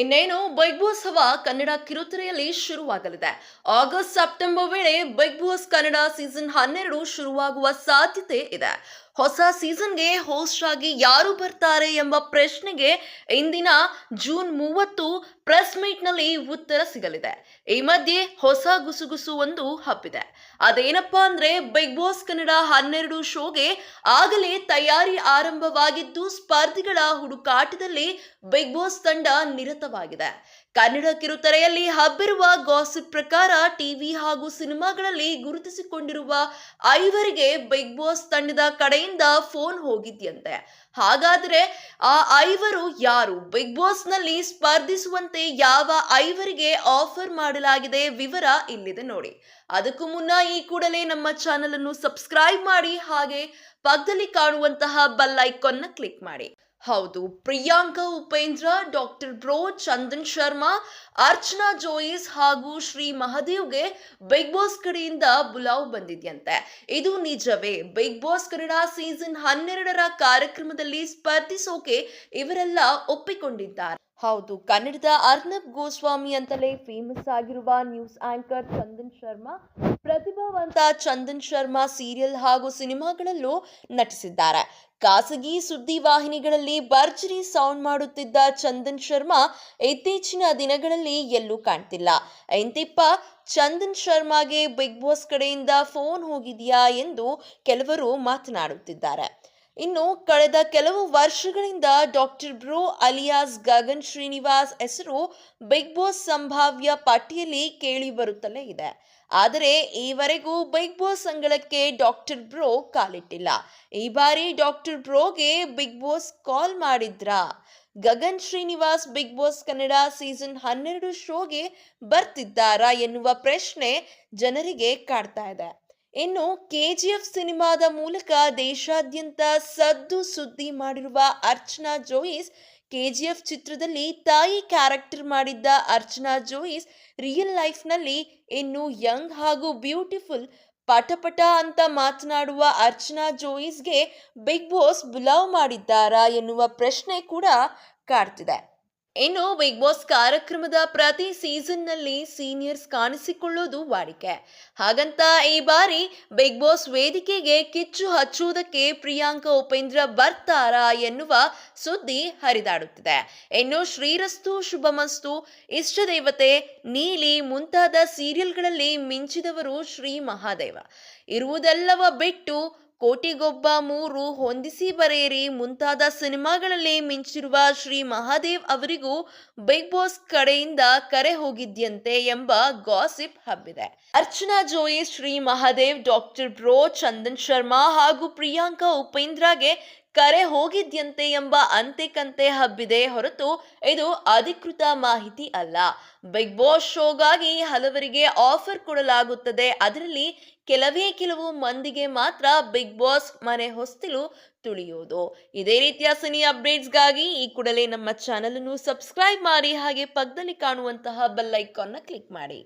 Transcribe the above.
ಇನ್ನೇನು ಬೈಗ್ ಬಾಸ್ ಹವಾ ಕನ್ನಡ ಕಿರುತೆರೆಯಲ್ಲಿ ಶುರುವಾಗಲಿದೆ. ಆಗಸ್ಟ್, ಸೆಪ್ಟೆಂಬರ್ ವೇಳೆ ಬೈಗ್ ಬಾಸ್ ಕನ್ನಡ ಸೀಸನ್ ಹನ್ನೆರಡು ಶುರುವಾಗುವ ಸಾಧ್ಯತೆ ಇದೆ. ಹೊಸ ಸೀಸನ್ಗೆ ಹೋಸ್ಟ್ ಆಗಿ ಯಾರು ಬರ್ತಾರೆ ಎಂಬ ಪ್ರಶ್ನೆಗೆ ಇಂದಿನ ಜೂನ್ ಮೂವತ್ತು ಪ್ರೆಸ್ ಮೀಟ್ನಲ್ಲಿ ಉತ್ತರ ಸಿಗಲಿದೆ. ಈ ಮಧ್ಯೆ ಹೊಸ ಗುಸುಗುಸು ಒಂದು ಹಬ್ಬಿದೆ. ಅದೇನಪ್ಪಾ ಅಂದ್ರೆ ಬಿಗ್ ಬಾಸ್ ಕನ್ನಡ ಹನ್ನೆರಡು ಶೋಗೆ ಆಗಲೇ ತಯಾರಿ ಆರಂಭವಾಗಿದ್ದು ಸ್ಪರ್ಧಿಗಳ ಹುಡುಕಾಟದಲ್ಲಿ ಬಿಗ್ ಬಾಸ್ ತಂಡ ನಿರತವಾಗಿದೆ. ಕನ್ನಡ ಕಿರುತೆರೆಯಲ್ಲಿ ಹಬ್ಬಿರುವ ಗಾಸಿಪ್ ಪ್ರಕಾರ ಟಿವಿ ಹಾಗೂ ಸಿನಿಮಾಗಳಲ್ಲಿ ಗುರುತಿಸಿಕೊಂಡಿರುವ ಐವರಿಗೆ ಬಿಗ್ ಬಾಸ್ ತಂಡದ ಕಡೆಯಿಂದ ಫೋನ್ ಹೋಗಿದ್ಯಂತೆ. ಹಾಗಾದ್ರೆ ಆ ಐವರು ಯಾರು? ಬಿಗ್ ಬಾಸ್ನಲ್ಲಿ ಸ್ಪರ್ಧಿಸುವಂತೆ ಯಾವ ಐವರಿಗೆ ಆಫರ್ ಮಾಡಲಾಗಿದೆ ವಿವರ ಇಲ್ಲಿದೆ ನೋಡಿ. ಅದಕ್ಕೂ ಮುನ್ನ ಈ ಕೂಡಲೇ ನಮ್ಮ ಚಾನೆಲ್ ಅನ್ನು ಸಬ್ಸ್ಕ್ರೈಬ್ ಮಾಡಿ ಹಾಗೆ ಪಕ್ಕದಲ್ಲಿ ಕಾಣುವಂತಹ ಬೆಲ್ನ ಕ್ಲಿಕ್ ಮಾಡಿ. ಹೌದು. ಪ್ರಿಯಾಂಕಾ ಉಪೇಂದ್ರ, ಡಾಕ್ಟರ್ ಬ್ರೋ, ಚಂದನ್ ಶರ್ಮಾ, ಅರ್ಚನಾ ಜೋಯಿಸ್ ಹಾಗೂ ಶ್ರೀ ಮಹದೇವ್ಗೆ ಬಿಗ್ ಬಾಸ್ ಕಡೆಯಿಂದ ಬುಲಾವ್ ಬಂದಿದೆಯಂತೆ. ಇದು ನಿಜವೇ. ಬಿಗ್ ಬಾಸ್ ಕನ್ನಡ ಸೀಸನ್ ಹನ್ನೆರಡರ ಕಾರ್ಯಕ್ರಮದಲ್ಲಿ ಸ್ಪರ್ಧಿಸೋಕೆ ಇವರೆಲ್ಲ ಒಪ್ಪಿಕೊಂಡಿದ್ದಾರೆ. ಹೌದು. ಕನ್ನಡದ ಅರ್ನಬ್ ಗೋಸ್ವಾಮಿ ಅಂತಲೇ ಫೇಮಸ್ ಆಗಿರುವ ನ್ಯೂಸ್ ಆಂಕರ್ ಚಂದನ್ ಶರ್ಮಾ, ಪ್ರತಿಭಾವಂತ ಚಂದನ್ ಶರ್ಮಾ ಸೀರಿಯಲ್ ಹಾಗೂ ಸಿನಿಮಾಗಳಲ್ಲೂ ನಟಿಸಿದ್ದಾರೆ. ಖಾಸಗಿ ಸುದ್ದಿ ವಾಹಿನಿಗಳಲ್ಲಿ ಭರ್ಜರಿ ಸೌಂಡ್ ಮಾಡುತ್ತಿದ್ದ ಚಂದನ್ ಶರ್ಮಾ ಇತ್ತೀಚಿನ ದಿನಗಳಲ್ಲಿ ಎಲ್ಲೂ ಕಾಣ್ತಿಲ್ಲ. ಎಂತಿಪ್ಪ, ಚಂದನ್ ಶರ್ಮಾಗೆ ಬಿಗ್ ಬಾಸ್ ಕಡೆಯಿಂದ ಫೋನ್ ಹೋಗಿದೆಯಾ ಎಂದು ಕೆಲವರು ಮಾತನಾಡುತ್ತಿದ್ದಾರೆ. ಇನ್ನು ಕಳೆದ ಕೆಲವು ವರ್ಷಗಳಿಂದ doctor bro alias Gagan Srinivas ಹೆಸರು ಬಿಗ್ ಬಾಸ್ ಸಂಭಾವ್ಯ ಪಟ್ಟಿಯಲ್ಲಿ ಕೇಳಿ ಬರುತ್ತಲೇ ಇದೆ. ಆದರೆ ಈವರೆಗೂ ಬಿಗ್ ಬಾಸ್ ಅಂಗಳಕ್ಕೆ ಡಾಕ್ಟರ್ ಬ್ರೋ ಕಾಲಿಟ್ಟಿಲ್ಲ. ಈ ಬಾರಿ ಡಾಕ್ಟರ್ ಬ್ರೋಗೆ ಬಿಗ್ ಬಾಸ್ ಕಾಲ್ ಮಾಡಿದ್ರಾ? Gagan Srinivas Bigg Boss Kannada season ಹನ್ನೆರಡು ಶೋಗೆ ಬರ್ತಿದ್ದಾರಾ ಎನ್ನುವ ಪ್ರಶ್ನೆ ಜನರಿಗೆ ಕಾಡ್ತಾ ಇದೆ. ಇನ್ನು ಕೆಜಿಎಫ್ ಸಿನಿಮಾದ ಮೂಲಕ ದೇಶಾದ್ಯಂತ ಸದ್ದು ಸುದ್ದಿ ಮಾಡಿರುವ ಅರ್ಚನಾ ಜೋಯಿಸ್, ಕೆಜಿಎಫ್ ಚಿತ್ರದಲ್ಲಿ ತಾಯಿ ಕ್ಯಾರೆಕ್ಟರ್ ಮಾಡಿದ್ದ ಅರ್ಚನಾ ಜೋಯಿಸ್ ರಿಯಲ್ ಲೈಫ್ನಲ್ಲಿ ಇನ್ನು ಯಂಗ್ ಹಾಗೂ ಬ್ಯೂಟಿಫುಲ್ ಪಟಪಟ ಅಂತ ಮಾತನಾಡುವ ಅರ್ಚನಾ ಜೋಯಿಸ್ಗೆ ಬಿಗ್ ಬಾಸ್ ಬುಲಾವ್ ಮಾಡಿದ್ದಾರಾ ಎನ್ನುವ ಪ್ರಶ್ನೆ ಕೂಡ ಕಾಡ್ತಿದೆ. ಇನ್ನು ಬಿಗ್ ಬಾಸ್ ಕಾರ್ಯಕ್ರಮದ ಪ್ರತಿ ಸೀಸನ್ನಲ್ಲಿ ಸೀನಿಯರ್ಸ್ ಕಾಣಿಸಿಕೊಳ್ಳೋದು ವಾಡಿಕೆ. ಹಾಗಂತ ಈ ಬಾರಿ ಬಿಗ್ ಬಾಸ್ ವೇದಿಕೆಗೆ ಕಿಚ್ಚು ಹಚ್ಚುವುದಕ್ಕೆ ಪ್ರಿಯಾಂಕಾ, ಉಪೇಂದ್ರ ಬರ್ತಾರಾ ಎನ್ನುವ ಸುದ್ದಿ ಹರಿದಾಡುತ್ತಿದೆ. ಇನ್ನು ಶ್ರೀರಸ್ತು, ಶುಭಮಸ್ತು ಇಷ್ಟ ದೇವತೆ ನೀಲಿ ಮುಂತಾದ ಸೀರಿಯಲ್ಗಳಲ್ಲಿ ಮಿಂಚಿದವರು ಶ್ರೀ ಮಹಾದೇವ. ಇರುವುದೆಲ್ಲವ ಬಿಟ್ಟು ಕೋಟಿಗೊಬ್ಬ ಮೂರು ಹೊಂದಿಸಿ ಬರೆಯಿರಿ. ಮುಂತಾದ ಸಿನಿಮಾಗಳಲ್ಲಿ ಮಿಂಚಿರುವ ಶ್ರೀ ಮಹಾದೇವ್ ಅವರಿಗೂ ಬಿಗ್ ಬಾಸ್ ಕಡೆಯಿಂದ ಕರೆ ಹೋಗಿದ್ಯಂತೆ ಎಂಬ ಗಾಸಿಪ್ ಹಬ್ಬಿದೆ. ಅರ್ಚನಾ ಜೋಯಿ, ಶ್ರೀ ಮಹಾದೇವ್, ಡಾಕ್ಟರ್ ಬ್ರೋ, ಚಂದನ್ ಶರ್ಮಾ ಹಾಗೂ ಪ್ರಿಯಾಂಕಾ ಉಪೇಂದ್ರಗೆ ಕರೆ ಹೋಗಿದ್ಯಂತೆ ಎಂಬ ಅಂತೆ ಕಂತೆ ಹಬ್ಬಿದೆ ಹೊರತು ಇದು ಅಧಿಕೃತ ಮಾಹಿತಿ ಅಲ್ಲ. ಬಿಗ್ ಬಾಸ್ ಶೋಗಾಗಿ ಹಲವರಿಗೆ ಆಫರ್ ಕೊಡಲಾಗುತ್ತದೆ. ಅದರಲ್ಲಿ ಕೆಲವೇ ಕೆಲವು ಮಂದಿಗೆ ಮಾತ್ರ ಬಿಗ್ ಬಾಸ್ ಮನೆ ಹೊಸ್ತಿಲು ತುಳಿಯೋದು. ಇದೇ ರೀತಿಯ ಸಿನಿ ಅಪ್ಡೇಟ್ಸ್ಗಾಗಿ ಈ ಕೂಡಲೇ ನಮ್ಮ ಚಾನಲನ್ನು ಸಬ್ಸ್ಕ್ರೈಬ್ ಮಾಡಿ ಹಾಗೆ ಪಕ್ಕದಲ್ಲಿ ಕಾಣುವಂತಹ ಬೆಲ್ ಐಕಾನ್ನ ಕ್ಲಿಕ್ ಮಾಡಿ.